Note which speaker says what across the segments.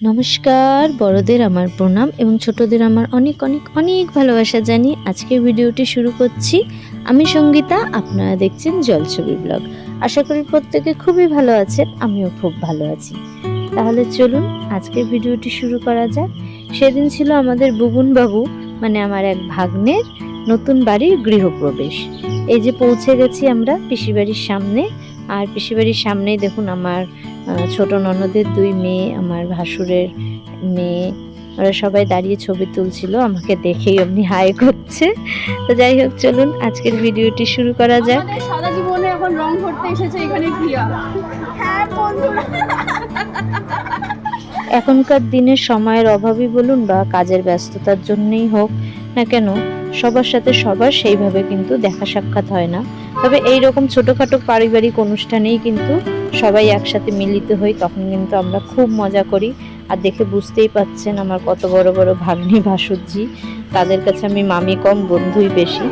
Speaker 1: নমস্কার, বড়দের আমার প্রণাম এবং ছোটদের আমার অনেক অনেক অনেক ভালোবাসা জানি আজকে ভিডিওটি শুরু করছি। আমি সঙ্গীতা, আপনারা দেখছেন জলছবি ব্লগ। আশা করি প্রত্যেকে খুবই ভালো আছেন, আমিও খুব ভালো আছি। তাহলে চলুন আজকের ভিডিওটি শুরু করা যাক। সেদিন ছিল আমাদের বুবুন বাবু মানে আমার এক ভাগ্নের নতুন বাড়ির গৃহপ্রবেশ। এই যে পৌঁছে গেছি আমরা পিসি বাড়ির সামনে আর পিসিবাড়ির সামনেই দেখুন আমার ছোট ননদের দুই মেয়ে, আমার ভাসুরের মেয়ে। ওরা সবাই দাঁড়িয়ে ছবি তুলছিল, আমাকে দেখেই অমনি হাই করছে। তো যাই হোক, চলুন আজকের ভিডিওটি শুরু করা যাক।
Speaker 2: সারা জীবনে এখন রং করতে এসেছে এখানে প্রিয়া? হ্যাঁ বন্ধুরা।
Speaker 1: এখনকার দিনে সময়ের অভাবই বলুন বা কাজের ব্যস্ততার জন্যই হোক না কেন সবার সাথে সবার সেইভাবে কিন্তু দেখা সাক্ষাৎ হয় না। তবে এই রকম ছোটোখাটো পারিবারিক অনুষ্ঠানেই কিন্তু সবাই একসাথে মিলিত হই তখন কিন্তু আমরা খুব মজা করি। আর দেখে বুঝতেই পাচ্ছেন আমার কত বড় বড় ভাগ্নি ভাসুরজি তাদের কাছে আমি মামি কম বন্ধুই বেশি।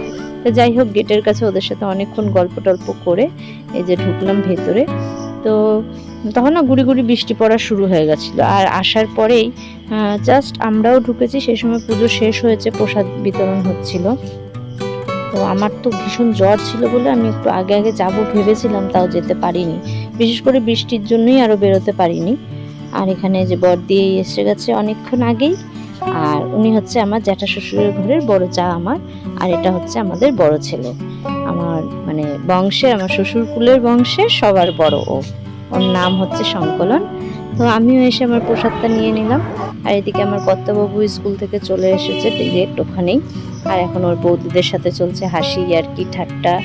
Speaker 1: তো যাই হোক, গেটের কাছে ওদের সাথে অনেকক্ষণ গল্প টল্প করে এই যে ঢুকলাম ভেতরে। তো তখন না গুড়ি গুড়ি বৃষ্টি পড়া শুরু হয়ে গেছিল। আর আসার পরেই জাস্ট আমরাও ঢুকেছি সেই সময় পুজো শেষ হয়েছে, প্রসাদ বিতরণ হচ্ছিল। তো আমার তো ভীষণ জ্বর ছিল বলে আমি একটু আগে আগে যাব ভেবেছিলাম, তাও যেতে পারিনি। বিশেষ করে বৃষ্টির জন্যই আরও বেরোতে পারিনি। আর এখানে যে বর দিয়ে এসে গেছে অনেকক্ষণ আগেই। আর উনি হচ্ছে আমার জ্যাঠা শ্বশুরের ঘরের বড় চা আমার আর এটা হচ্ছে আমাদের বড় ছেলে। আমার মানে বংশের আমার শ্বশুর কুলের বংশের সবার বড় ও। ওর নাম হচ্ছে সংকলন। তো আমিও এসে আমার প্রসাদটা নিয়ে নিলাম। আর এদিকে আমার কর্তাবাবু স্কুল থেকে চলে এসেছে ডিরেক্ট ওখানেই। আর এখন ওর বৌদিদের সাথে চলছে হাসি আর কি ঠাট্টা।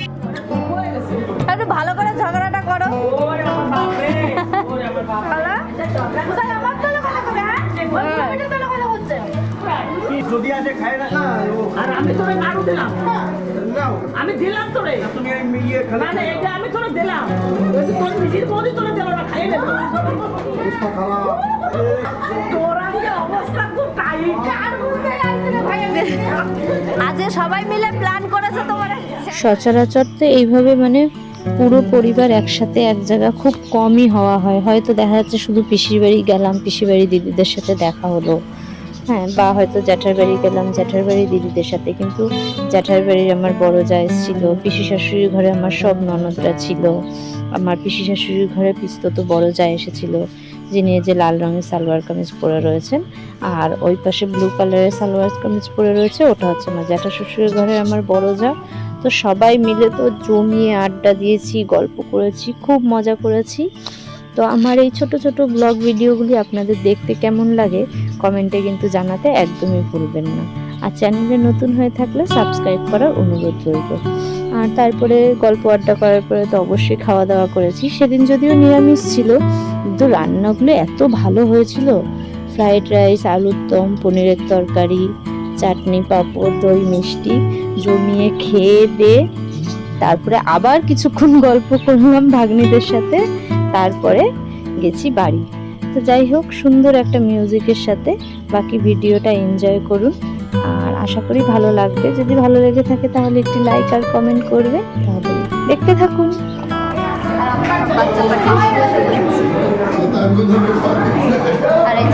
Speaker 2: ভালো করে ঝগড়াটা করো।
Speaker 3: যদি আছে খায় না না
Speaker 4: আর আমি তোরে দিলাম।
Speaker 3: নাও
Speaker 4: আমি দিলাম তোরে।
Speaker 3: তুমি এই মিলিয়ে খেলে
Speaker 4: মানে এটা আমি তোরে দিলাম। তোর নিজের বৌদি তোরে দিল না খাইয়ে তোরা অবস্থা খুব টাইট
Speaker 2: কার? আজ সবাই মিলে প্ল্যান করেছে তোমার।
Speaker 1: সচরাচর তো এইভাবে মানে পুরো পরিবার একসাথে এক জায়গা খুব কমই হওয়া হয়। হয়তো দেখা যাচ্ছে শুধু পিসির বাড়ি গেলাম পিসির বাড়ি দিদিদের সাথে দেখা হলো। হ্যাঁ বা হয়তো জ্যাঠার বাড়ি গেলাম, জ্যাঠার বাড়ি দিদিদের সাথে, কিন্তু জ্যাঠার বাড়ির আমার বড় যা এসেছিল পিসি শাশুড়ির ঘরে আমার সব ননদরা ছিল, আমার পিসি শাশুড়ির ঘরে পিস্তত বড় যা এসেছিল যিনি যে লাল রঙের সালোয়ার কামিজ পরে রয়েছেন, আর ওই পাশে ব্লু কালারের সালোয়ার কামিজ পরে রয়েছে, ওটা হচ্ছে আমার জ্যাঠা শ্বশুরের ঘরে আমার বড় যা। তো সবাই মিলে তো জমিয়ে আড্ডা দিয়েছি, গল্প করেছি, খুব মজা করেছি। তো আমার এই ছোট ছোট ব্লগ ভিডিওগুলি আপনাদের দেখতে কেমন লাগে কমেন্টে কিন্তু জানাতে একদমই ভুলবেন না। আর চ্যানেলে নতুন হয়ে থাকলে সাবস্ক্রাইব করার অনুরোধ রইল। আর তারপরে গল্প আড্ডা করার পরে তো অবশ্যই খাওয়া দাওয়া করেছি। সেদিন যদিও নিরামিষ ছিল, কিন্তু রান্নাগুলো এত ভালো হয়েছিল। ফ্রাইড রাইস আলুর দম, পনিরের তরকারি, চাটনি, পাঁপড়, দই, মিষ্টি জমিয়ে খেয়ে দে। তারপরে আবার কিছুক্ষণ গল্প করলাম ভাগ্নিদের সাথে। তারপরে গেছি বাড়ি। তো যাই হোক, সুন্দর একটা মিউজিকের সাথে বাকি ভিডিওটা এনজয় করুন। আর আশা করি ভালো লাগবে। যদি ভালো লেগে থাকে তাহলে একটি লাইক আর কমেন্ট করবে। তাহলে দেখতে থাকুন।
Speaker 2: আর এই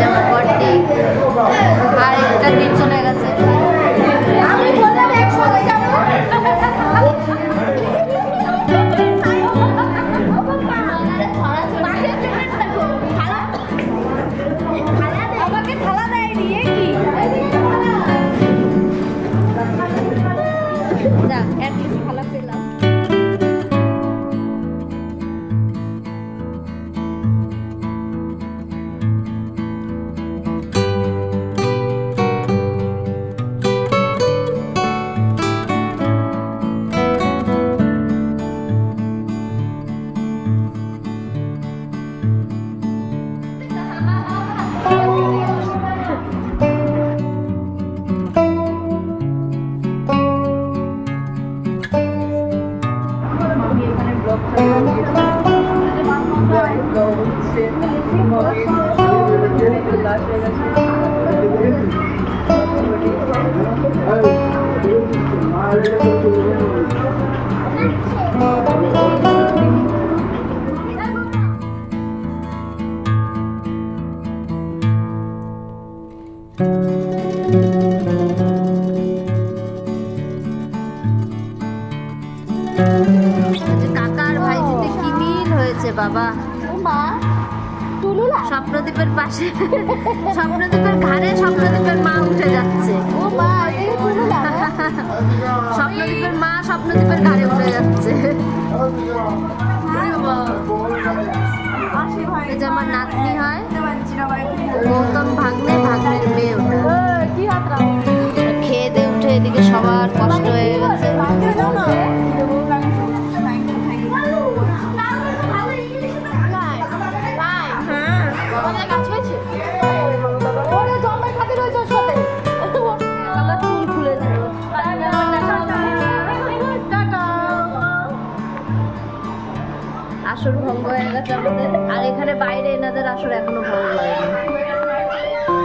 Speaker 2: কাকার ভাই ভাইজিতে কি মিল হয়েছে বাবা? মা স্বপ্নদ্বীপের পাশে স্বপ্নদীপের ঘাড়ে স্বপ্নদীপের মা উঠে যাচ্ছে। ও মা স্বপ্নদ্বীপের ঘাড়ে উঠে যাচ্ছে। আমার নাতনি হয় গৌতম ভাগ্নে ভাগ্নের আর এখানে বাইরে এনাদের এখনও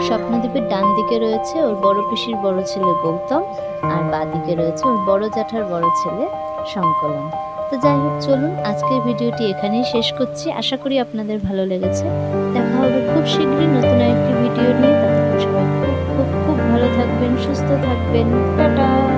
Speaker 1: স্বপ্নদ্বীপের ডান দিকে রয়েছে ওর বড় পিসির বড় ছেলে গৌতম আর বাঁ দিকে রয়েছে ওর বড় জ্যাঠার বড় ছেলে সংকলন। তো যাই হোক, চলুন আজকের ভিডিওটি এখানেই শেষ করছি। আশা করি আপনাদের ভালো লেগেছে। দেখা হবে খুব শীঘ্রই নতুন একটি ভিডিও নিয়ে। খুব খুব খুব ভালো থাকবেন, সুস্থ থাকবেন। টাটা!